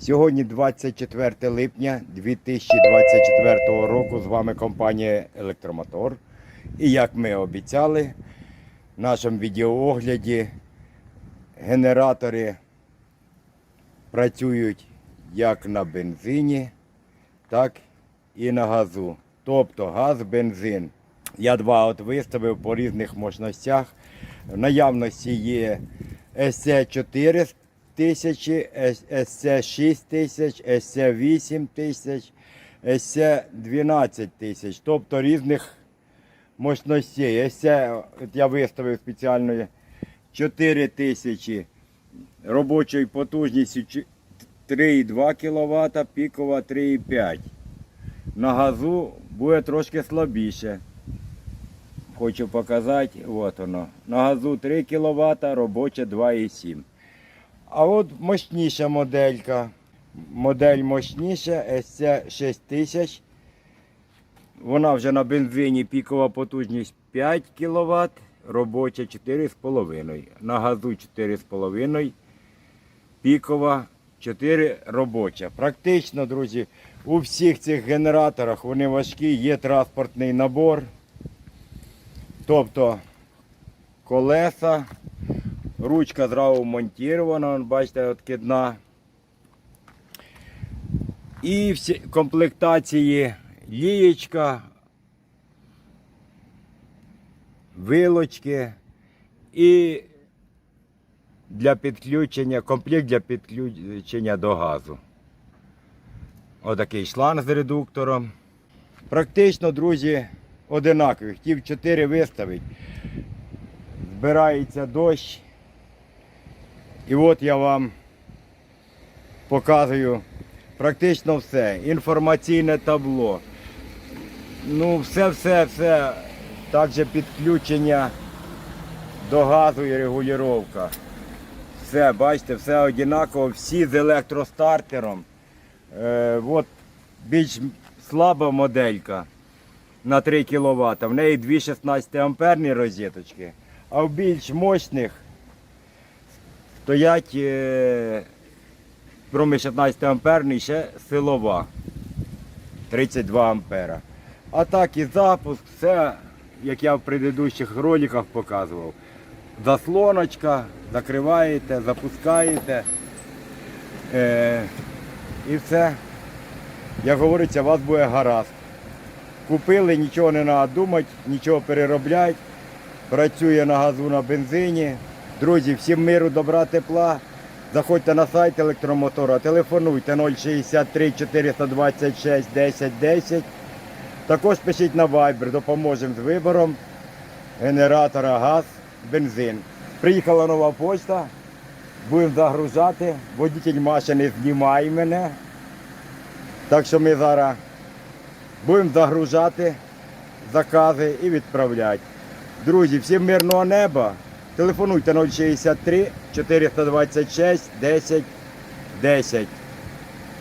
Сьогодні 24 липня 2024 року. З вами компанія Електромотор. І як ми обіцяли, в нашому відеоогляді генератори працюють як на бензині, так і на газу. Тобто газ, бензин. Я два от виставив по різних мощностях. В наявності є SC 4 тисячі, SC 6 тисяч, SC 8 тисяч, SC 12 тисяч. Тобто різних мощностей. SC, от я виставив спеціально 4 тисячі робочою потужністю 3,2 кВт, пікова 3,5. На газу буде трошки слабіше. Хочу показати, от воно. На газу 3 кВт, робоча 2,7. А от мощніша моделька. Модель мощніша SC 6000. Вона вже на бензині пікова потужність 5 кВт, робоча 4,5. На газу 4,5. Пікова 4 робоча. Практично, друзі, у всіх цих генераторах вони важкі, є транспортний набор. Тобто колеса, ручка зразу монтірована, бачите, откидна. І всі комплектації лієчка, вилочки і для підключення, комплект для підключення до газу. Отакий шланг з редуктором. Практично, друзі, одинакові. Хотів 4 виставити. Збирається дощ. І от я вам показую практично все. Інформаційне табло. Ну, все, все, все. Також підключення до газу і регулювання. Все, бачите, все однаково, всі з електростартером. Е, от більш слаба моделька на 3 кВт. В неї дві 16 амперні розеточки, а в більш мощних стоять е, кроме 16 амперний ще силова 32 ампера. А так і запуск, все, як я в предыдущих роликах показував. Заслоночка, закриваєте, запускаєте. Е, і все. Як говориться, у вас буде гаразд. Купили, нічого не треба думати, нічого переробляти. Працює на газу на бензині. Друзі, всім миру, добра, тепла. Заходьте на сайт електромотора, телефонуйте 063 426 10 10. Також пишіть на Viber, допоможемо з вибором генератора газ, бензин. Приїхала нова почта, будемо загружати. Водитель машини знімає мене. Так що ми зараз будемо загружати закази і відправляти. Друзі, всім мирного неба. Телефонуйте 063 426 10 10.